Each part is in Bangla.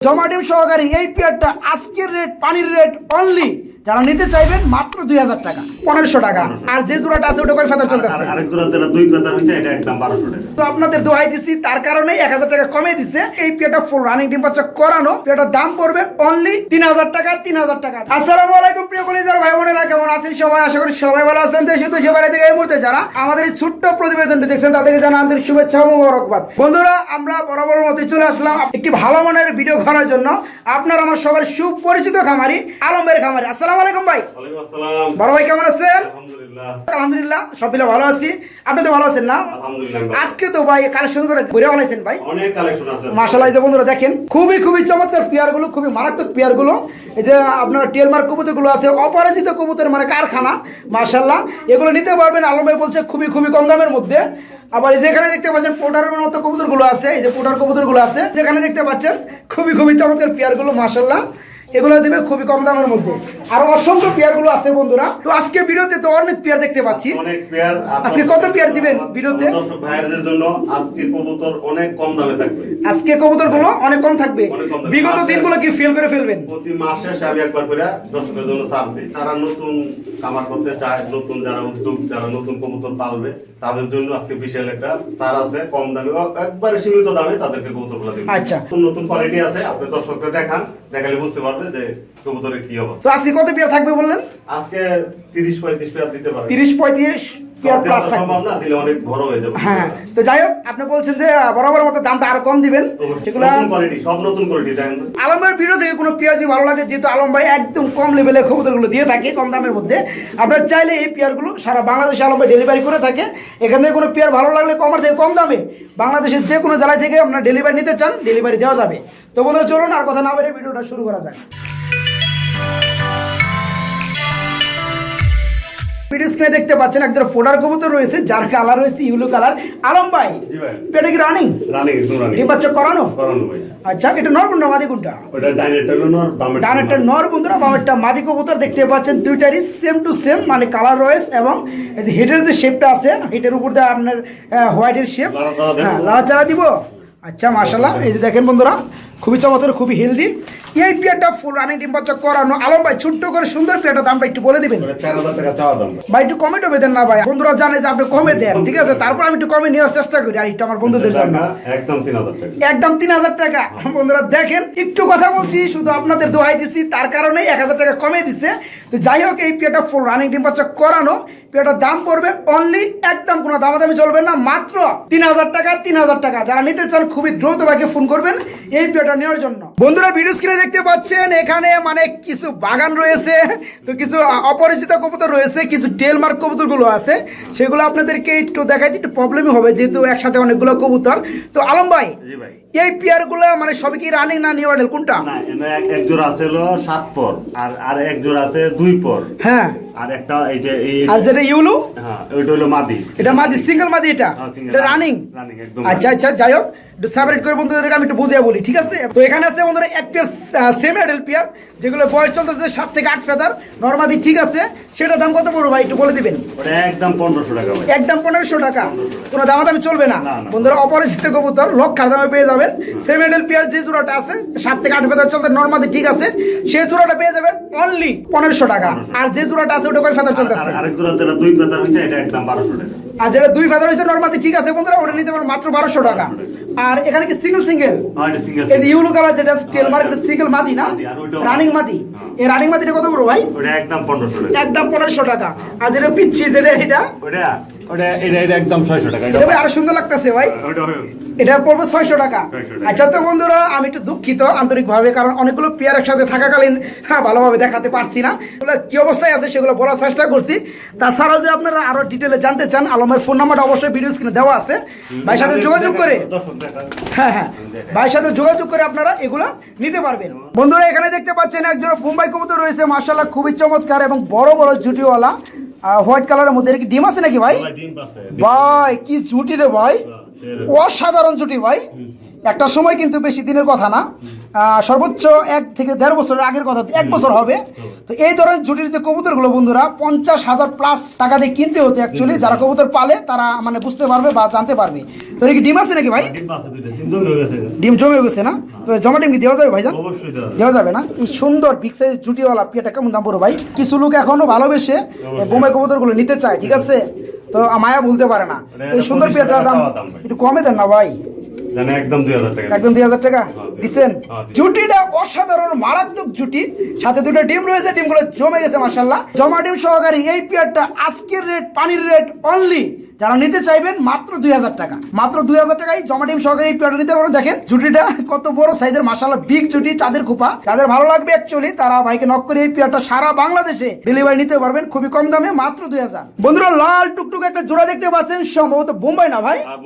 জমা ডিম সহকারী এই পেয়ারটা আজকের রেট পানির রেট অনলি যারা নিতে চাইবেন মাত্র দুই হাজার টাকা পনেরোশো টাকা। আর যে জোড়াটা আছে ওটা কয় ফেদার চলতেছে? আর- আরেক দূর যেটা দুই পাতা হচ্ছে এটা একদম বারোশো টাকা। তো আপনাদের দোহাই দিছি তার কারণে এক হাজার টাকা কমে দিছে। এই পেয়ারটা ফুল রানিং ডিম বাচ্চা করানো। পেয়ারটার দাম পড়বে অনলি তিন হাজার টাকা তিন হাজার টাকা। আসসালামু আলাইকুম প্রিয় কলিজার ভাই বোনেরা কেমন আছেন সবাই? আশা করি সবাই ভালো আছেন। দেশে তো সবাই থেকে এই মুহূর্তে যারা আমাদের এই ছোট্ট প্রতিবেদনটি দেখছেন তাদেরকে জানা আন্তরিক শুভেচ্ছা ও মোবারকবাদ। বন্ধুরা আমরা বরাবর মতো চলে আসলাম একটি ভালো মানের ভিডিও করার জন্য। আপনার আমার সবার সুপরিচিত খামারি আলমের খামারি। আসসালামু আলাইকুম ভাই। বড় ভাই কেমন আছেন? আলহামদুলিল্লাহ। সব ভালো আছি। আপনি তো ভালো আছেন না? আজকে তো ভাই কালেকশন করে ঘুরে বানাইছেন ভাই। যে বন্ধুরা দেখেন খুবই খুবই চমৎকার পেয়ারগুলো খুবই মারাত্মক পেয়ারগুলো। এই যে আপনার টেলমার্ক কবুতরগুলো আছে অপরাজিত কবুতর মানে কারখানা মাশাআল্লাহ। এগুলো নিতে পারবেন আলম ভাই বলছে খুবই খুবই কম দামের মধ্যে। আবার এই যেখানে দেখতে পাচ্ছেন পোটারের মতো কবুতরগুলো আছে এই যে পোটার কবুতরগুলো আছে যেখানে দেখতে পাচ্ছেন খুবই খুবই চমৎকার পেয়ারগুলো মাশাআল্লাহ। এগুলো দেবে খুবই কম দামের মধ্যে। আর অসংখ্য পেয়ারগুলো আছে বন্ধুরা। তো আজকে ভিডিওতে তো অনেক পেয়ার দেখতে পাচ্ছি। অনেক পেয়ার আজকে কত পেয়ার দিবেন ভিডিওতে? দর্শক ভাইয়াদের জন্য আজকে কবুতর অনেক কম দামে থাকবে। আজকে কবুতরগুলো অনেক কম থাকবে। বিগত দিনগুলো কি ফেল করে ফেলবেন? প্রতি মাসে আমি একবার করে দর্শকের জন্য ছাড় দিই তারা নতুন খামার করতে চায় নতুন যারা উদ্যোগ যারা নতুন কবুতর পালবে তাদের জন্য আজকে বিশাল একটা তার আছে কম দামে একবারে সীমিত দামে তাদেরকে কবুতরগুলো দিবে। আচ্ছা। নতুন নতুন কোয়ালিটি আছে আপনি দর্শককে দেখান দেখালে বুঝতে পারবে যে কবুতরের কি অবস্থা। তো আজকে কত পেয়ার থাকবে বললেন? আজকে তিরিশ পঁয়ত্রিশ পেয়ার দিতে পারবে। তিরিশ পঁয়ত্রিশ? পেয়ার প্লাস থাকবে। হয়ে তো যাই হোক আপনি বলছেন যে বরাবর মতো দামটা আরও কম দিবেন। সেগুলো। আলমের ভিডিও থেকে কোনো পেঁয়াজি ভালো লাগে? যেহেতু আলম ভাই একদম কম দিয়ে থাকে কম দামের মধ্যে। আপনার চাইলে এই পেয়ারগুলো সারা বাংলাদেশে আলম ভাই ডেলিভারি করে থাকে। এখান থেকে কোনো পেয়ার ভালো লাগলে কমার থেকে কম দামে বাংলাদেশের যে কোনো জেলায় থেকে আপনার ডেলিভারি নিতে চান ডেলিভারি দেওয়া যাবে। তো বন্ধুরা চলুন আর কথা না বেরিয়ে ভিডিওটা শুরু করা যাক। ভিডিও স্ক্রিনে দেখতে পাচ্ছেন একজন পোডার কবুতর রয়েছে যার কালার রয়েছে ইউলো কালার আলম ভাই পেটে কি রানিং রানিং একদম রানিং ডিম বাচ্চা করানো? করানো ভাই। আচ্ছা এটা নর কোনটা মাদি কোনটা? ওটা ডাইনেটর নর বামের ডান একটা নর বন্ধুরা বাম মাদি কবুতর দেখতে পাচ্ছেন দুইটারই সেম টু সেম মানে কালার রয়েছে এবং এই যে হেডের যে শেপটা আছে হেডের উপর দিয়ে আপনার হোয়াইটের শেপ। হ্যাঁ লাড়াচাড়া দিব। আচ্ছা মাশাল্লাহ এই যে দেখেন বন্ধুরা খুবই চমৎকার খুবই হেলদি এই পেয়ারটা ফুল রানিং ডিম বাচ্চা করানো। আলম ভাই ছোট্ট করে সুন্দর পেয়ারটা দামটা একটু বলে দিবেন? ভাই একটু কমে টমে দেন না ভাই। বন্ধুরা জানে যে আপনি কমে দেন ঠিক আছে? তারপর আমি একটু কমে নেওয়ার চেষ্টা করি আর একটু আমার বন্ধুদের জন্য। একদম তিন হাজার টাকা। একদম তিন হাজার টাকা। বন্ধুরা দেখেন একটু কথা বলছি শুধু আপনাদের দোহাই দিছি তার কারণে এক হাজার টাকা কমে দিছে। তো যাই হোক এই পেয়ারটা ফুল রানিং ডিম বাচ্চা করানো। পেয়ারটার দাম পড়বে অনলি একদম কোনো দামাদামি চলবে না, মাত্র তিন হাজার টাকা তিন হাজার টাকা। যারা নিতে চান খুবই দ্রুত ভাইকে ফোন করবেন এই পেয়ারটা নেওয়ার জন্য। বন্ধুরা ভিডিও স্ক্রিনে দেখতে পাচ্ছেন, এখানে মানে কিছু বাগান রয়েছে, তো কিছু অপরিচিত কবুতর রয়েছে, কিছু টেলমার্ক কবুতরগুলো আছে। সেগুলো আপনাদেরকে একটু দেখাইতে একটু প্রবলেমই হবে, যেহেতু একসাথে অনেকগুলো কবুতর। তো আলম ভাই ভাই। এই পেয়ারগুলো মানে সবই কি রানিং না নিউ মডেল কোনটা? না এক জোড়া আছে হলো সাত পর আর আর এক জোড়া আছে দুই পর। হ্যাঁ। আর একটা এই যে এই আর যেটা ইউলু? হ্যাঁ ওইটা হলো মাদি। এটা মাদি সিঙ্গেল মাদি এটা? হ্যাঁ, এটা রানিং রানিং একদম আচ্ছা আচ্ছা যাই হোক। সেপারেট করে বন্ধুদেরকে আমি একটু বুঝিয়ে বলি ঠিক আছে? তো এখানে আছে বন্ধুরা এক পেয়ার সেম অ্যাডেল পেয়ার যেগুলো বয়স চলতেছে সাত থেকে আট ফেদার নর্মাদি ঠিক আছে সেটা দাম কত পড়বে ভাই একটু বলে দিবেন? একদম পনেরোশো টাকা একদম পনেরোশো টাকা। কোনো দামাদামি চলবে না। বন্ধুরা অপরিচিত কবুতর লক্ষার দামে পেয়ে যাবেন। সেম এডেল পেঁয়াজ যে জোড়াটা আছে সাত থেকে আট ফেদার চলতে নর্মাদি ঠিক আছে সেই জোড়াটা পেয়ে যাবেন অনলি পনেরোশো টাকা। আর যে জোড়াটা আছে ওটা কয় ফেদার চলতেছে? আরেক জোড়া দুই পাতা হচ্ছে এটা একদম বারোশো টাকা। আর যেটা দুই ফেদার হয়েছে নর্মালি ঠিক আছে বন্ধুরা ওটা নিতে পারেন মাত্র বারোশো টাকা। আর এখানে কি সিঙ্গেল সিঙ্গেল এই যে ইউলো কালার যেটা স্টেল মার্কেট সিঙ্গেল মাদি না? রানিং মাদি। হ্যাঁ। এই রানিং মাদিটা কত করব ভাই? একদম পনেরোশো একদম পনেরোশো টাকা। আর যেটা পিচ্ছি যেটা এটা? ওটা ওটা এটা এটা একদম ছয়শো টাকা এটা ভাই আরও সুন্দর লাগতেছে ভাই। এটা পড়বে 600 টাকা। আচ্ছা তো বন্ধুরা আমি একটু দুঃখিত আন্তরিকভাবে কারণ অনেকগুলো পেয়ার একসাথে থাকাকালীন হ্যাঁ ভালোভাবে দেখাতে পারছি না। এগুলো কি অবস্থায় আছে সেগুলো বলার চেষ্টা করছি। তাছাড়াও যে আপনারা আরও ডিটেলে জানতে চান আলমের ফোন নাম্বারটা অবশ্যই ভিডিও স্ক্রিনে দেওয়া আছে। ভাই সাথে যোগাযোগ করে। হ্যাঁ হ্যাঁ। ভাইয়ের সাথে যোগাযোগ করে আপনারা এগুলো নিতে পারবেন। বন্ধুরা এখানে দেখতে পাচ্ছেন একজন মুম্বাই কবুতর রয়েছে মার্শাল্লাহ খুবই চমৎকার এবং বড় বড় জুটিওয়ালা হোয়াইট কালারের মধ্যে কি ডিম আছে নাকি ভাই? ভাই কি জুটি রে ভাই। অসাধারণ জুটি ভাই। একটা সময় কিন্তু বেশি দিনের কথা না। সর্বোচ্চ এক থেকে দেড় বছরের আগের কথা এক বছর হবে। তো এই ধরনের জুটির যে কবুতরগুলো বন্ধুরা পঞ্চাশ হাজার প্লাস টাকা দিয়ে কিনতে হতো অ্যাকচুয়ালি যারা কবুতর পালে তারা মানে বুঝতে পারবে বা জানতে পারবে। তো এটা কি ডিম আছে নাকি ভাই? ডিম জমে গেছে না? তো জমা ডিম কি দেওয়া যাবে ভাইজান? অবশ্যই দেওয়া যাবে। না? এই সুন্দর বিগ সাইজ জুটিওয়ালা পিয়াটা কেমন দাম পড়ো ভাই? কিছু লোক এখনও ভালোবেসে বোম্বাই কবুতরগুলো নিতে চায় ঠিক আছে? তো মায়া বলতে পারে না। এটা এই সুন্দর 25 পিয়াটার দাম ভাই। একটু কমে দেন না ভাই। একদম দুই হাজার টাকা দিচ্ছেন হ্যাঁ, জুটিটা অসাধারণ মারাত্মক জুটি। সাথে দুটো ডিম রয়েছে ডিমগুলো জমে গেছে মাসাল্লাহ জমা ডিম সহকারী এই পেয়ারটা আজকের রেট পানির রেট অনলি যারা নিতে চাইবেন মাত্র দুই হাজার টাকা। মাত্র দুই হাজার টাকায় জমা ডিম সহকারী এই পেয়ারটা নিতে পারেন দেখেন জুটিটা কত বড় সাইজের মাসাল্লাহ বিগ জুটি চাঁদের খোপা। যাদের ভালো লাগবে অ্যাকচুয়ালি তারা ভাইকে নক করে এই পেয়ারটা সারা বাংলাদেশে ডেলিভারি নিতে পারবেন খুবই কম দামে মাত্র দুই হাজার। বন্ধুরা লাল টুকটুক একটা জোড়া দেখতে পাচ্ছেন সম্ভবত বোম্বাই না ভাই? হ্যাঁ,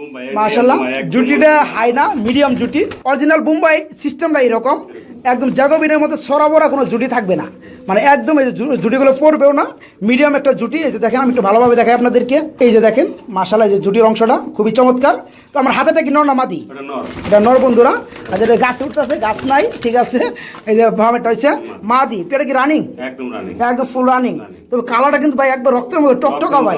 একদম। জুটিটা হাই না মিডিয়াম জুটি। অরিজিনাল মুম্বাই সিস্টেমটা এরকম। একদম জাগবিনের মতো সরাবরা কোনো জুটি থাকবে না। মানে একদম এই যে জুটিগুলো পড়বেও না মিডিয়াম একটা জুটি এই যে দেখেন আমি একটু ভালোভাবে দেখাই আপনাদেরকে। এই যে দেখেন এই যে জুটির অংশটা খুবই চমৎকার। তো আমার হাতেটা কি নর না মাদি? এটা নর। বন্ধুরা। আর যেটা গাছ উঠতেছে গাছ নাই ঠিক আছে। এই যে ভামেটা হচ্ছে মাদি। এটা কি রানিং একদম ফুল রানিং তবে কালারটা কিন্তু ভাই একবার রক্তের মধ্যে টকটকা ভাই।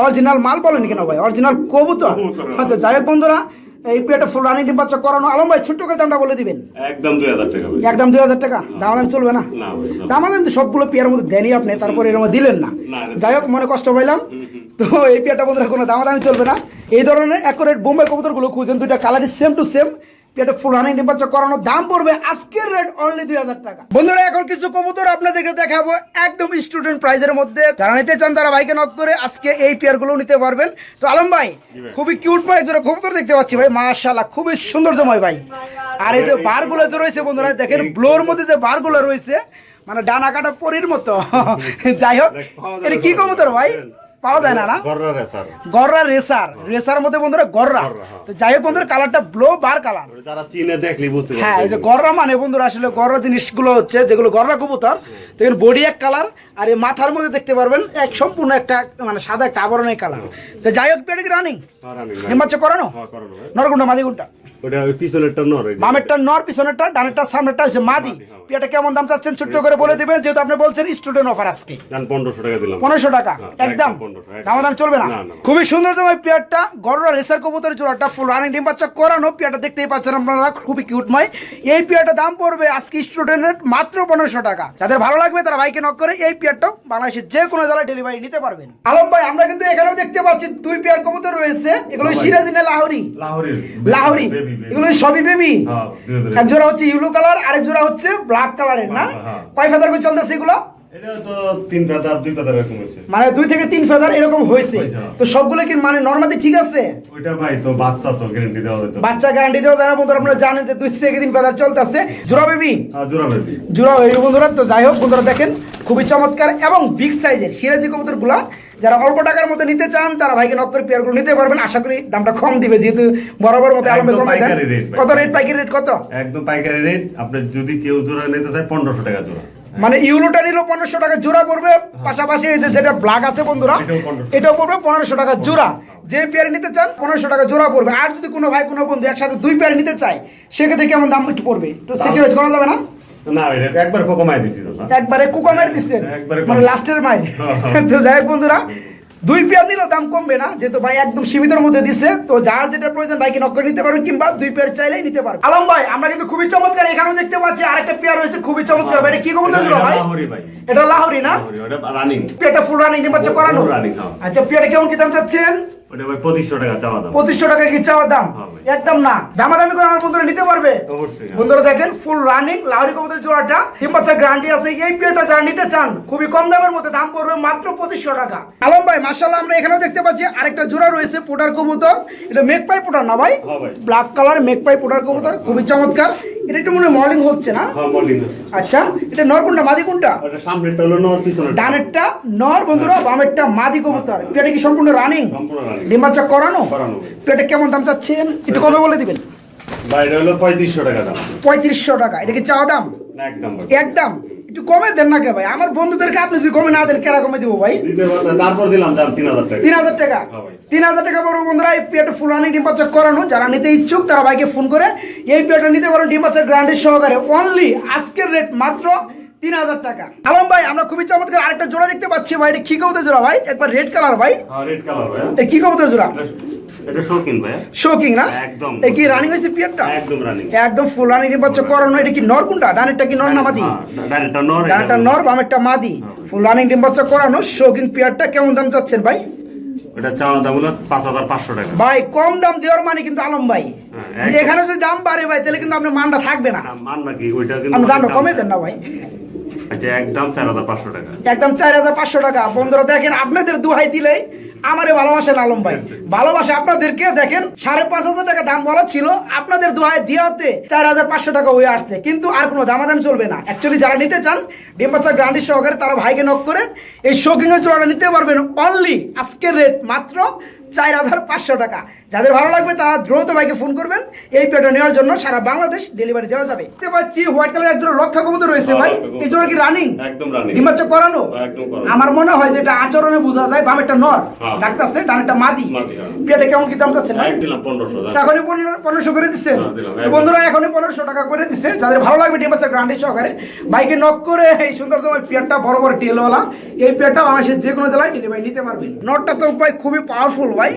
অরিজিনাল মাল বলেন কেন ভাই? অরিজিনাল কবুতর। কবুতর। হয়তো যাই হোক বন্ধুরা এই পেটে ফুল রানিং ডিম বাচ্চা করানো আলম ভাই ছোট্ট করে দামটা বলে দিবেন। একদম দুই হাজার টাকা একদম দুই হাজার টাকা? দাম দাম চলবে না? দাম দাম তো সবগুলো পেয়ার মধ্যে দেনই আপনি তারপরে এর মধ্যে দিলেন না। যাই হোক মনে কষ্ট পাইলাম। তো এই পেয়ারটা বন্ধুরা কোনো দাম দামি চলবে না। এই ধরনের অ্যাকোরেট বোম্বাই কবুতরগুলো খুঁজছেন দুইটা কালারই সেম টু সেম পেটে ফুল রানিং বাচ্চা করানো দাম পড়বে আজকের রেট অনলি দুই হাজার টাকা। বন্ধুরা এখন কিছু কবুতর আপনাদেরকে দেখাবো একদম স্টুডেন্ট প্রাইজের মধ্যে। যারা নিতে চান তারা বাইকে নক করে আজকে এই পেয়ারগুলো নিতে পারবেন। তো আলম ভাই খুবই কিউট ভাই জোরে কবুতর দেখতে পাচ্ছি ভাই মাশাআল্লাহ খুবই সুন্দর জময় ভাই। আর এই যে বারগুলো যে রয়েছে বন্ধুরা দেখেন ব্লোর মধ্যে যে বারগুলো রয়েছে মানে ডানা কাটা পরির মতো। যাই হোক এটা কি কবুতর ভাই? পাওয়া যায় না না? গররা রেসার। গররা রেসার। রেসার মধ্যে বন্ধুরা গররা। হ্যাঁ। তো যাই হোক বন্ধুরা কালারটা ব্লো বার কালার। যারা চিনে দেখলি বুঝতে হ্যাঁ এই যে গররা মানে বন্ধুরা আসলে গররা জিনিসগুলো হচ্ছে যেগুলো গররা কবুতর দেখেন বডি এক কালার আর এই মাথার মধ্যে দেখতে পারবেন এক সম্পূর্ণ একটা মানে সাদা একটা আবরণের কালার। তো যাই হোক পেটে রানিং। নিম্বাচ্চা করানো? হ্যাঁ, নরগুন্ডা মাদিগুন্টা ওটা পিছনেরটা নর বামেরটা নর পিছনেরটা ডানেরটা সামনেরটা হচ্ছে মাদি। মাদি, হ্যাঁ। কেমন দাম চাচ্ছেন? ছোট্ট করে বলে দিবেন যেহেতু আপনি বলছেন স্টুডেন্ট অফার আজকে। টাকা দিলাম। পনেরোশো টাকা হ্যাঁ, একদম। একদম 1500, একদম। দাম দাম চলবে না। না, না। খুবই সুন্দর জময় পেয়ারটা গরুরা রেসার কবুতরের জোড়াটা ফুল রানিং ডিম বাচ্চা করানো। পেয়ারটা দেখতেই পাচ্ছেন আপনারা খুবই কিউটময় এই পেয়ারটা দাম পড়বে আজকে স্টুডেন্টের মাত্র পনেরোশো টাকা। যাদের ভালো লাগবে তারা বাইকে নক করে এই পেয়ারটাও বাংলাদেশের যে কোনো জেলায় ডেলিভারি নিতে পারবেন। আলম ভাই আমরা কিন্তু এখানেও দেখতে পাচ্ছি দুই পেয়ার কবুতর রয়েছে। এগুলো হ্যাঁ ভাই। সিরাজি না লাহোরি? লাহোরি। baby। এগুলো সবই বেবি হ্যাঁ। এক জোড়া হচ্ছে ইউলো কালার আরেক জোড়া হচ্ছে ব্ল্যাক কালারের না? হ্যাঁ, হ্যাঁ। কয় ফেদার করে চলতেছে এগুলো? মানে দুই থেকে তিন ফেদার এরকম হয়েছে। হয়েছে। তো সবগুলো কি মানে নর্মালি ঠিক আছে? ওইটা ভাই তো বাচ্চা তো গ্যারান্টি দেওয়া হয়তো বাচ্চা গ্যারান্টি দেওয়া যায় না বন্ধুরা আপনারা জানেন যে দুই থেকে তিন ফেদার চলতেছে। জোড়া বেবি জোড়া বেবি জোড়া বেবি বন্ধুরা তো যাই হোক বন্ধুরা দেখেন খুবই চমৎকার এবং বিগ সাইজের সিরাজি কবুতরগুলা যারা অল্প টাকার মধ্যে নিতে চান তারা ভাইকে নক্কর পেয়ারগুলো নিতে পারবেন। আশা করি দামটা কম দিবে যেহেতু বরাবর মতো আলমে ভাই। কত রেট পাইকারি রেট কত? একদম পাইকারি রেট আপনি যদি কেউ জোড়া নিতে চায় পনেরোশো টাকা জোড়া। মানে ইউলোটা নিল পনেরোশো টাকা জোড়া পড়বে। পাশাপাশি এই যে যেটা ব্ল্যাক আছে বন্ধুরা এটাও 1500 পড়বে পনেরোশো টাকা জোড়া। যে পেয়ার নিতে চান পনেরোশো টাকা জোড়া পড়বে। আর যদি কোনো ভাই কোনো বন্ধু একসাথে দুই পেয়ার নিতে চায় সেক্ষেত্রে কেমন দাম একটু পড়বে? তো সেক্রিফাইস করা যাবে না? না দিছি একবারে কুকা দিচ্ছেন মানে লাস্টের মাইর তো যাই হোক বন্ধুরা দুই পেয়ার নিলেও দাম কমবে না যেহেতু ভাই একদম সীমিতের মধ্যে দিচ্ছে তো যার যেটা প্রয়োজন ভাইকে নক করে নিতে পারবেন কিংবা দুই পেয়ার চাইলেই নিতে পারবেন আলম ভাই আমরা কিন্তু খুবই চমৎকার এখানেও দেখতে পাচ্ছি আরেকটা পেয়ার রয়েছে খুবই চমৎকার। ভাই এটা কি কবুতর ছিল ভাই? এটা লাহোরি না? রানিং পেটা ফুল রানিং বাচ্চা করানো? Full হ্যাঁ। আচ্ছা পেয়ারটা কেমন কি দাম চাচ্ছেন? ওটা ভাই পঁচিশশো টাকা চাওয়া দাম। পঁচিশশো টাকা কি চাওয়ার দাম? হ্যাঁ একদম না। দামাদামি করে আমার বন্ধুরা নিতে পারবে? অবশ্যই হ্যাঁ। বন্ধুরা দেখেন ফুল রানিং লাহরি কবুতর জোড়াটা। ডিম বাচ্চা গ্যারান্টি আছে এই পেয়ারটা যারা নিতে চান খুবই কম দামের মধ্যে দাম পড়বে মাত্র টাকা। আলম ভাই মার্শাল্লাহ আমরা এখানেও দেখতে পাচ্ছি আরেকটা জোড়া রয়েছে পোটার কবুতর। এটা পোটার না ভাই? ব্ল্যাক কালার মেকপাই পোটার কবুতর খুবই চমৎকার। এটা একটু মনে মর্নিং হচ্ছে না? হ্যাঁ। আচ্ছা এটা নর কোনটা মাদি কোনটা? সামনেরটা হলো নর পিছনেরটা। ডানেরটা নর বন্ধুরা বামেরটা মাদি কবুতর। পেটে কি সম্পূর্ণ রানিং সম্পূর্ণ। ডিম বাচ্চা করানো? করানো। পেটে কেমন দাম চাচ্ছেন? একটু কমে বলে দিবেন। হলো পঁয়ত্রিশশো টাকা দাম। পঁয়ত্রিশশো টাকা। এটা কি চাওয়া দাম? একদম একদম একটু কমে দেন না কে ভাই? আমার বন্ধুদেরকে আপনি যদি কমে না দেন কেরা কমে দিব ভাই? তারপর দিলাম দাম তিন হাজার টাকা। তিন হাজার টাকা? হ্যাঁ। তিন হাজার টাকা পড়বে বন্ধুরা এই পেয়ারটা ফুল রানিং ডিম বাচ্চা করানো যারা নিতে ইচ্ছুক তারা ভাইকে ফোন করে এই পেয়ারটা নিতে পারেন ডিম বাচ্চার গ্রান্ডের সহকারে। অনলি আজকের রেট মাত্র তিন হাজার টাকা। আলম ভাই আমরা খুবই চমৎকার আরেকটা জোড়া দেখতে পাচ্ছি ভাই এটা কি কবুতর জোড়া ভাই? একবার রেড কালার ভাই। হ্যাঁ রেড কালার ভাই। এটা কি কবুতর জোড়া? এটা শৌখিন ভাই। শোকিং না? একদম। কি রানিং পিয়ারটা? একদম রানিং একদম ফুল রানিং বাচ্চা করানো এটা কি নর কোনটা ডানেরটা কি নর না মাদি? ডাইরেক্টটা নর ডানেরটা নর। বামেরটা মাদি। ফুল রানিং ডিম বাচ্চা করানো শোকিং পিয়ারটা কেমন দাম চাচ্ছেন ভাই? এটা চাওয়া দাম হলো পাঁচ হাজার পাঁচশো টাকা। ভাই কম দাম দেওয়ার মানে কিন্তু আলম ভাই। হ্যাঁ, এখানে যদি দাম বাড়ে ভাই তাহলে কিন্তু আপনার মানটা থাকবে না। না, মান নাকি ওইটা কিন্তু দামটা কমে দেন না ভাই। একদম চার হাজার পাঁচশো টাকা। একদম চার হাজার পাঁচশো টাকা। বন্ধুরা, দেখেন, আপনাদের দুহাই দিলেই আমারে ভালোবাসেন আলম ভাই। ভালোবাসে আপনাদেরকে, দেখেন, সাড়ে পাঁচ হাজার টাকা দাম বলা ছিল, আপনাদের দুহাই দেওয়াতে চার হাজার পাঁচশো টাকা হয়ে আসছে। কিন্তু আর কোনো দামাদাম চলবে না। অ্যাকচুয়ালি যারা নিতে চান, ডিম বাচ্চা গ্রান্ডি সহকারে তারা ভাইকে নক করে এই শৌকিংয়ের জোড়াটা নিতে পারবেন অনলি আজকের রেট মাত্র চার হাজার পাঁচশো টাকা। যাদের ভালো লাগবে তারা দ্রুত ভাইকে ফোন করবেন। এই পেটা নেওয়ার জন্য সারা বাংলাদেশ ডেলিভারি দেওয়া যাবে। দেখতে পাচ্ছি হোয়াইট কালার একজন লক্ষা কবুতর রয়েছে ভাই। এই জন্য কি রানিং একদম রানিং ডিম বাচ্চা করানো। আমার মনে হয় যেটা আচরণে বোঝা যায় বামেরটা নর হ্যাঁ। ডাক্তারছে ডানেরটা মাদি। মাদি, হ্যাঁ। পেটে কেমন কি দাম ভাই এক দিলাম পনেরোশো এখনই পনেরো পনেরোশো করে দিচ্ছেন। হ্যাঁ, বন্ধুরা এখনই পনেরোশো টাকা করে দিচ্ছে। যাদের ভালো লাগবে ডিম বাচ্চা গ্রান্ডি সহকারে বাইকে নক করে এই সুন্দর সময় পেটটা বড় বড় টেলওয়ালা এই পেটটা বাংলাদেশের যে কোনো জেলায় ডেলিভারি নিতে পারবেন নটটা তো ভাই খুবই পাওয়ারফুল ভাই।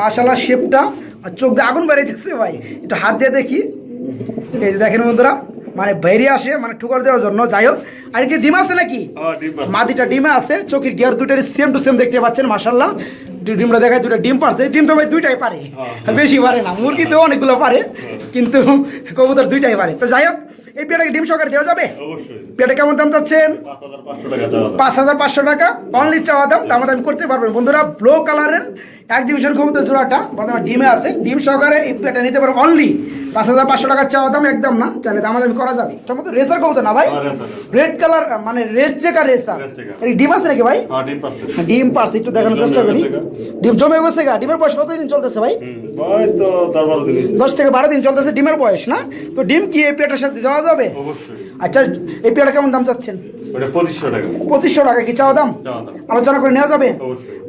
মাশাল্লাহ শেপটা আর চোখ দিয়ে আগুন বেরিয়েছে ভাই। একটু হাত দিয়ে দেখি। এই যে দেখেন বন্ধুরা মানে বেরিয়ে আসে মানে ঠুকর দেওয়ার জন্য। যাই হোক আর কি ডিম আছে নাকি? হ্যাঁ, ডিম আছে। মাদিটা ডিমে আছে চোখের গিয়ার দুটারই সেম টু সেম দেখতে পাচ্ছেন মাশাল্লাহ ডিমটা দেখায় দুটা ডিম পারছে। ডিম তো ভাই দুইটাই পারে। বেশি পারে না মুরগি তো অনেকগুলো পারে। কিন্তু কবুতর দুইটাই পারে। তো যাই হোক এই পেটাকে ডিম সহকারে দেওয়া যাবে? অবশ্যই। পেটে কেমন দাম চাচ্ছেন? পাঁচ হাজার পাঁচশো টাকা অনলি চাওয়া দাম দামাদামি করতে পারবেন। বন্ধুরা ব্লু কালারের একজিবিশন কবুতর জোড়াটা বর্তমানে ডিমে আছে। ডিম সহকারে এই পেটা নিতে পারবেন। অনলি পাঁচ হাজার পাঁচশো টাকার চাওয়া দাম একদম না চাইলে দামাদামি করা যাবে। সম্ভবত রেসার কবুতর না ভাই? হ্যাঁ, রেড কালার মানে রেড চেকার রেসার ডিম আছে নাকি ভাই? হ্যাঁ, ডিম পাচ্ছে। একটু দেখানোর চেষ্টা করি। ডিম জমে গেছে গা। ডিমের বয়স কতদিন চলতেছে ভাই? তো দশ দিন থেকে বারো দিন চলতেছে ডিমের বয়স না? তো ডিম কি এই পেটার সাথে দেওয়া যাবে? আচ্ছা এই পেটা কেমন দাম চাচ্ছেন? পঁচিশশো টাকা। কি চাওয়া দাম? আলোচনা করে নেওয়া যাবে?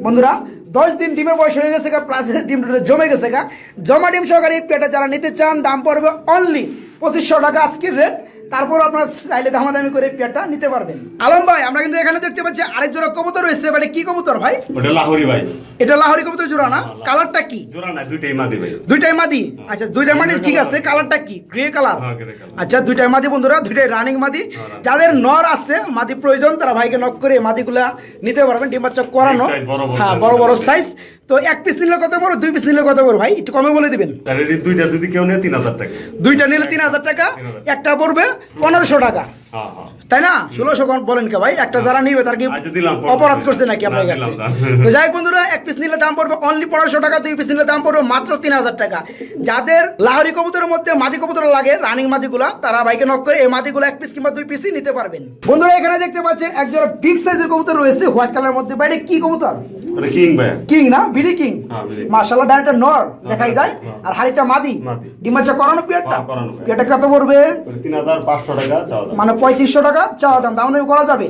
বন্ধুরা দশ দিন ডিমের বয়স হয়ে গেছে গা প্লাস ডিম জমে গেছে গা। জমা ডিম সহকারে পেটে পেটা যারা নিতে চান দাম পড়বে অনলি পঁচিশশো টাকা। আজকের রেট তারপর আপনার চাইলে দামাদামি করে পেয়ারটা নিতে পারবেন। আলম ভাই আমরা কিন্তু এখানে দেখতে পাচ্ছি আরেক জোড়া কবুতর রয়েছে মানে কি কবুতর ভাই? ওটা লাহোরি ভাই। এটা লাহোরি কবুতর জোড়া না? কালারটা কি? জোড়া না দুইটাই মাদি ভাই। দুইটাই মাদি? আচ্ছা দুইটাই মাদি ঠিক আছে কালারটা কি? গ্রে কালার হ্যাঁ, color। আচ্ছা দুইটাই মাদি বন্ধুরা দুইটাই রানিং মাদি। যাদের নর আছে মাদি প্রয়োজন তারা ভাইকে নক করে মাদিগুলা নিতে পারবেন ডিম বাচ্চা করানো। হ্যাঁ বড় বড় সাইজ তো এক পিস নিলে কত বড়? দুই পিস নিলে কত বড় ভাই? একটু কমে বলে দিবেন। দুইটা যদি কেউ নেয় তিন হাজার টাকা। দুইটা নিলে তিন হাজার টাকা একটা পড়বে পনেরোশো টাকা। তাই না? ষোলোশো বলেন কে ভাই? একটা যারা নিবে তার কি আচ্ছা, অপরাধ করছে নাকি আপনার কাছে। তো যাই বন্ধুরা এক পিস নিলে দাম পড়বে অনলি পনেরোশো টাকা দুই পিস নিলে দাম পড়বে মাত্র তিন হাজার টাকা। যাদের লাহরি কবুতরের মধ্যে মাদি কবুতর লাগে রানিং মাদিগুলা তারা বাইকে নক করে এই মাদিগুলো এক পিস কিংবা দুই পিসই নিতে পারবেন। বন্ধুরা এখানে দেখতে পাচ্ছেন একজোড়া বিগ সাইজের কবুতর রয়েছে হোয়াইট কালারের মধ্যে। বাইরে কি কবুতর? কিং ভাই কিং না? বিডি কিং হ্যাঁ, মাশাআল্লাহ ডানটা নর দেখাই যায়। হ্যাঁ। আর হাড়িটা মাদি। ডিমাচা করানো পিয়ারটা? হ্যাঁ, পিয়ারটা কত পড়বে? ওটা তিন হাজার পাঁচশো টাকা মানে পঁয়ত্রিশশো টাকা চাওয়া দাম। দাম করা যাবে?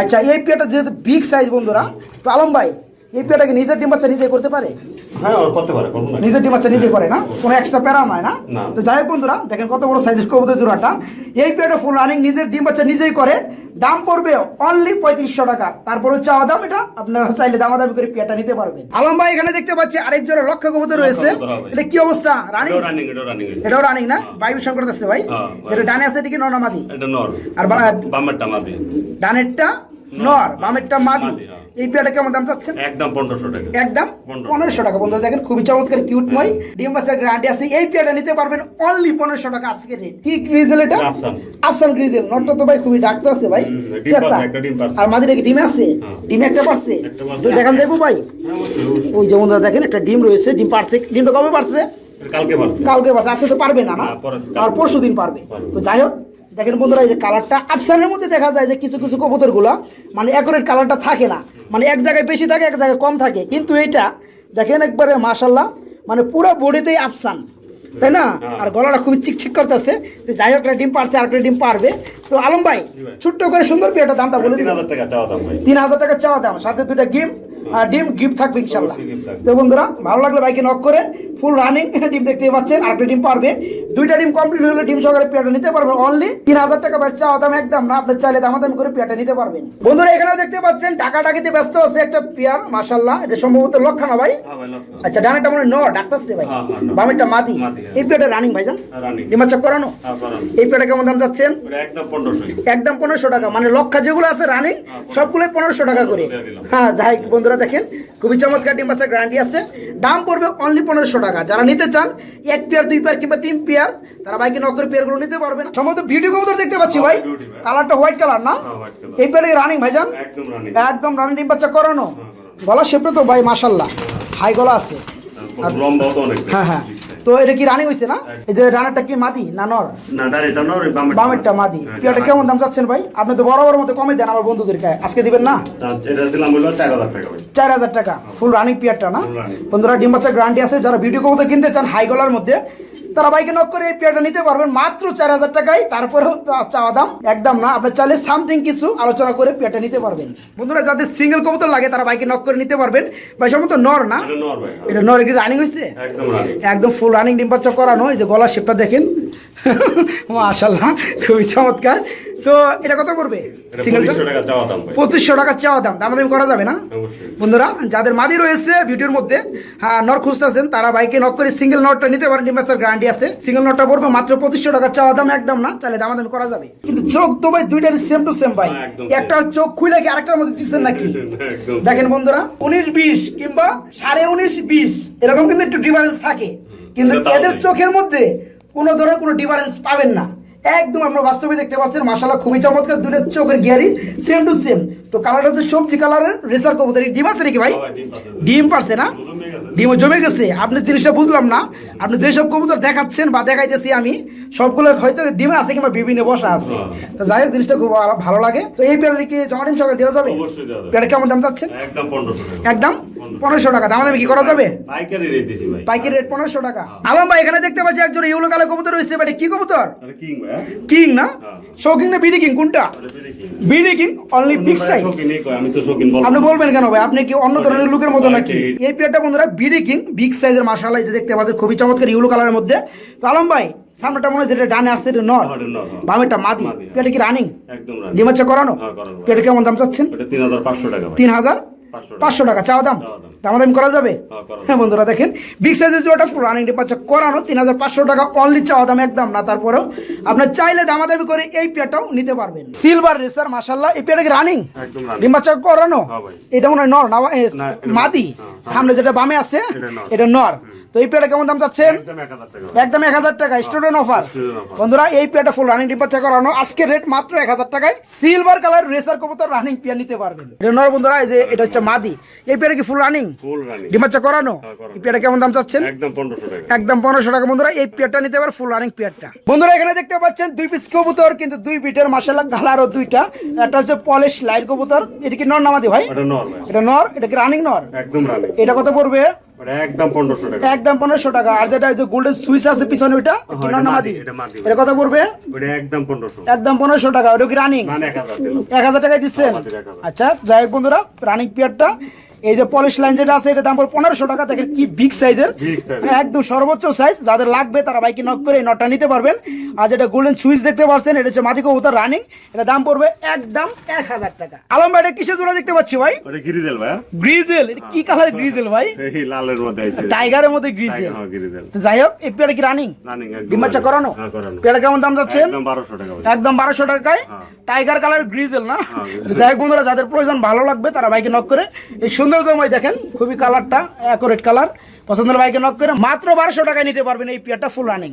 আচ্ছা এই পেয়ারটা যেহেতু বিগ সাইজ বন্ধুরা তো আলম ভাই এই পেয়ারটাকে নিজের ডিম বাচ্চা নিজে করতে পারে? হ্যাঁ ওর করতে পারে করব না নিজের ডিম বাচ্চা নিজে করে না? কোনো এক্সট্রা প্যারা নয় না। তো যাই হোক বন্ধুরা দেখেন কত বড় সাইজের কবুতর জোড়াটা। এই ফুল রানিং নিজের ডিম বাচ্চা নিজেই করে। দাম পড়বে অনলি পঁয়ত্রিশশো টাকা। তারপরে চাওয়া দাম এটা আপনারা চাইলে দামাদামি করে পেয়ারটা নিতে পারবেন। আলম ভাই এখানে দেখতে পাচ্ছি আরেক জোড়া লক্ষ কবুতর রয়েছে। এটা কি অবস্থা? রানিং এটাও রানিং না? বায়ু সংকট আছে ভাই। হ্যাঁ, যেটা ডানে আছে এটা নর আর বামেরটা মাদি। ডানেরটা নর বামেরটা মাদি হ্যাঁ। এই পেয়ারটা কেমন দাম চাচ্ছেন? একদম পনেরোশো টাকা। একদম পনেরো। পনেরোশো টাকা। বন্ধুরা দেখেন খুবই চমৎকার কিউট মই ডিম বাচ্চার গ্যারান্টি আছে। এই পেয়ারটা নিতে পারবেন অনলি পনেরোশো টাকা আজকে রেট কি গ্রিজেল এটা? আফসান। গ্রিজেল নটটা তো ভাই খুবই ডাক্তার আছে ভাই। ডিম চারটা। ডিম আর মাদিটা কি ডিমে আছে? হ্যাঁ। ডিমে একটা পারছে। তো দেখান যাব ভাই। হ্যাঁ। ওই যে বন্ধুরা দেখেন একটা ডিম রয়েছে। ডিম পারছে। ডিমটা কবে পারছে? কালকে পারছে। কালকে পারছে। আজকে তো পারবে না না? আর পরশু দিন পারবে। পারবে। তো যাই হোক দেখেন বন্ধুরা এই যে কালারটা আফসানের মধ্যে দেখা যায় যে কিছু কিছু কবুতরগুলা মানে অ্যাকুরেট কালারটা থাকে না। মানে এক জায়গায় বেশি থাকে এক জায়গায় কম থাকে। কিন্তু এইটা দেখেন একবারে মাশাল্লাহ মানে পুরো বডিতেই আফসান। তাই না? হ্যাঁ। আর গলাটা খুবই চিকচিক করতেছে। তো যাই হোক একটা ডিম পারছে আর একটা ডিম পারবে। তো আলম ভাই ছোট্ট করে সুন্দর পেয়েটা দামটা বলে দিন তিন হাজার টাকা চাওয়া দাম সাথে দুটা গিম ডিম গিফট থাকবে ইনশাল্লাহ। তো বন্ধুরা ভালো লাগলে বাইকে নক করে ফুল রানিং ডিম দেখতে পাচ্ছেন আর একটা ডিম পারবে। দুইটা ডিম কমপ্লিট হলে ডিম সহকারে পেয়ারটা নিতে পারবেন অনলি তিন হাজার টাকা ব্যাট চাওয়া দাম একদম না আপনি চাইলে দামাদামি করে পেয়ারটা নিতে পারবেন। বন্ধুরা এখানেও দেখতে পাচ্ছেন টাকা টাকিতে ব্যস্ত আছে একটা পেয়ার মাসাল্লাহ এটা সম্ভবত লক্ষানা ভাই। হ্যাঁ ভাই লক্ষ্য আচ্ছা ডানাটা মনে হয় ন ডাক্তারছে ভাই। হ্যাঁ, হ্যাঁ, ন। বামেরটা মাদি। হ্যাঁ। এই পেয়ারটা রানিং ভাইজান রানিং ডিমাচ্ছা করানো? হ্যাঁ করানো। এই পেয়ারটা কেমন দাম যাচ্ছেন একদম পনেরোশো। টাকা মানে লক্ষা যেগুলো আছে রানিং সবগুলোই পনেরোশো টাকা করে। হ্যাঁ যাই হোক, বন্ধুরা দেখেন খুবই চমৎকার ডিম বাচ্চার গ্যারান্টি আছে। দাম পড়বে অনলি পনেরোশো টাকা। যারা নিতে চান এক পেয়ার দুই পেয়ার কিংবা তিন পেয়ার তারা বাইকে নক করে পেয়ারগুলো নিতে পারবেন সম্ভবত ভিডিও কবুতর দেখতে পাচ্ছি ভাই। কালারটা হোয়াইট কালার না? হ্যাঁ। এই পেয়ারে রানিং ভাইজান? একদম রানিং একদম রানিং ডিম বাচ্চা করানো। বলা গলা শেপটা তো ভাই মাসাল্লাহ হাই গলা আছে। লম্বাও হ্যাঁ হ্যাঁ। তো এটা কি রানিং হইছে না? এই যে রানারটা কি মাদি না নর? না দাঁড়িয়ে না ওই বামেরটা মাদি। হ্যাঁ, পেয়ারটা কেমন দাম চাচ্ছেন ভাই? আপনি তো বরাবর মতো কমে দেন আমার বন্ধুদেরকে। আজকে দিবেন না? এটা দিলাম হলো চার হাজার টাকা ভাই। চার হাজার টাকা। ফুল রানিং পেয়ারটা না। বন্ধুরা ডিম বাচ্চা গ্যারান্টি আছে। যারা ভিডিও কবুতর কিনতে চান হাই গলার মধ্যে তারা বাইকে নক করে এই পেয়ারটা নিতে পারবেন মাত্র চার হাজার টাকায়। তারপরেও চাওয়া দাম একদম না। আপনার চাইলে সামথিং কিছু আলোচনা করে পেয়ারটা নিতে পারবেন। বন্ধুরা যাদের সিঙ্গেল কবুতর লাগে তারা বাইকে নক করে নিতে পারবেন। ভাই সম্ভবত নর না? এটা নর ভাই কি রানিং হয়েছে একদম ফুল রানিং ডিম বাচ্চা করানো। এই যে গলার শেপটা দেখেন। মাশাল্লাহ খুবই চমৎকার। তো এটা কত করবে সিঙ্গেলটা পঁচিশশো টাকা চাওয়া দাম চাওয়া দাম। দামাদামি করা যাবে না? বন্ধুরা যাদের মাদি রয়েছে ভিডিওর মধ্যে হ্যাঁ নর খুঁজতেছেন তারা বাইকে নক করে সিঙ্গেল নটটা নিতে পারেন ডিম্বাচার গ্যারান্টি আছে। সিঙ্গেল নটটা পড়বে মাত্র পঁচিশশো টাকা চাওয়া দাম একদম না। চাইলে দামাদামি করা যাবে। কিন্তু চোখ তো ভাই দুইটারই সেম টু সেম ভাই। একটা চোখ খুলে কি আরেকটার মধ্যে দিচ্ছেন নাকি? দেখেন বন্ধুরা উনিশ বিশ কিংবা সাড়ে উনিশ বিশ এরকম কিন্তু একটু ডিফারেন্স থাকে। কিন্তু এদের চোখের মধ্যে কোনো ধরনের কোনো ডিফারেন্স পাবেন না। একদম আমরা বাস্তবে দেখতে পাচ্ছেন মাসালা খুবই চমৎকার দুটো চোখের গিয়ারি সেম টু সেম তো কালারটা হচ্ছে সবজি কালারের রেসার কবুতর ডিম আছে নাকি ভাই। ডিম পারছে না? গেছে। জমে গেছে। আপনি জিনিসটা বুঝলাম না। আপনি যেসব কবুতর দেখাচ্ছেন বা দেখাইতেছি আমি সবগুলো হয়তো ডিমে আছে কিংবা বিভিন্ন বসা আছে। তো যাই হোক জিনিসটা খুব ভালো- লাগে। তো এই পেয়ারে কি জমাডিম সকালে দেওয়া যাবে? অবশ্যই দেওয়া যাবে। পেয়ারে কেমন দাম চাচ্ছেন? একদম পনেরোশো টাকা। দাম দামে কি করা যাবে? পাইকারি রেট পনেরোশো টাকা। আলম ভাই এখানে দেখতে পাচ্ছি একজন ইউলো কালো কবুতর রয়েছে। বাট কি কবুতর? কিং হ্যাঁ? কিং না? হ্যাঁ। শৌকিং না বিডি কিং? কোনটা? বিড়ি কিং। অনলি বিগ সাইজ আপনি বলবেন কেন ভাই? আপনি কি অন্য ধরনের লুকের মতো নাকি? এই পেয়ারটা বন্ধুরা বিডি কিং বিগ সাইজের মার্শাল এই যে দেখতে পাচ্ছেন খুবই চমৎকার ইউলো কালারের মধ্যে। তো আলম ভাই সামনেটা মনে হয় যেটা ডানে আসছে এটা নর। হ্যাঁ, হ্যাঁ। বামেরটা মাদি। হ্যাঁ। কি রানিং একদম রানিং। ডিমাচ্ছা করানো? পেটে কেমন দাম চাচ্ছেন? তিন হাজার পাঁচশো টাকা তিন হাজার? পাঁচশো টাকা। চাওয়া দাম দামা দাম। দামাদামি করা যাবে হ্যাঁ, করা যাবে। হ্যাঁ বন্ধুরা দেখেন বিগ সাইজের জোড়াটা রানিং ডিপাচ্ছা করানো তিন হাজার পাঁচশো টাকা অনলি চাওয়া দাম একদম না তারপরেও আপনার চাইলে দামাদামি করে এই পেয়াটাও নিতে পারবেন সিলভার রেসার মাসাল্লাহ এই পেয়াটা কি রানিং রানিং। করানো হ্যাঁ এটা মনে হয় নর না মাদি হ্যাঁ, সামনে যেটা বামে আছে এটা নর। তো এই কেমন দাম চাচ্ছেন? একদম এক হাজার টাকা। স্টুডেন্ট অফার বন্ধুরা এই পেয়ারটা ফুল রানিং করানো। আজকে রেট মাত্র এক হাজার টাকায়। সিলভার কালার রেসার কবুতর রানিং পেয়ার নিতে পারবেন। বন্ধুরা এই যে এটা হচ্ছে মাদি। এই কি ফুল রানিং রানিং। করানো? হ্যাঁ, এই কেমন দাম চাচ্ছেন? একদম পনেরোশো টাকা। বন্ধুরা এই নিতে পারে ফুল রানিং পেয়ারটা। বন্ধুরা এখানে দেখতে পাচ্ছেন দুই পিস কবুতর কিন্তু দুই বিটের মাসাল্লাহ গালারও দুইটা। একটা হচ্ছে পলিশ লাইট কবুতর। এটা কি নর নামাদি ভাই? এটা নর এটা কি রানিং নর? একদম রানিং এটা কত পড়বে? একদম পনেরোশো টাকা। একদম টাকা। আর যেটা এই যে গোল্ডেন সুইচ আছে পিছনে কি এটা নর নামাদি মাদি, এটা কত পড়বে? ওটা একদম টাকা। ওটা কি রানিং মানে টাকায় দিচ্ছেন। আচ্ছা যাই হোক বন্ধুরা রানিং পিয়ারটা এই যে পলিশ লাইন যেটা আছে এটা দাম পড়ে পনেরোশো টাকা। দেখেন কি বিগ সাইজের একদম সর্বোচ্চ সাইজ যাদের লাগবে তারা বাইকে নক করে নটটা নিতে পারবেন। আর যেটা গোল্ডেন সুইচ দেখতে পাচ্ছেন এটা হচ্ছে মাদি কবুতর রানিং এটা দাম পড়বে একদম এক হাজার টাকা। আলম ভাই এটা কিসের জোড়া দেখতে পাচ্ছি ভাই? ওটা গিরিদেল ভাই। হ্যাঁ? গ্রিজেল এটা কি কালার গ্রিজেল ভাই? এই লালের মধ্যে টাইগারের মধ্যে গ্রিজেল হ্যাঁ যাই হোক এই পেয়ারটা কি রানিং ডিম্বাচ্চা করানো? হ্যাঁ করানো। পেয়ারটা কেমন দাম যাচ্ছে? একদম বারোশো টাকা একদম বারোশো টাকায়? হ্যাঁ। টাইগার কালার গ্রিজেল না? হ্যাঁ, যাই হোক বন্ধুরা যাদের প্রয়োজন ভালো লাগবে তারা বাইকে নক করে এই সুন্দর জামাই দেখেন, খুবই কালারটা অ্যাকোরেট কালার পছন্দের বাইকে নক করে মাত্র বারোশো টাকায় নিতে পারবেন এই পিয়ারটা ফুল রানিং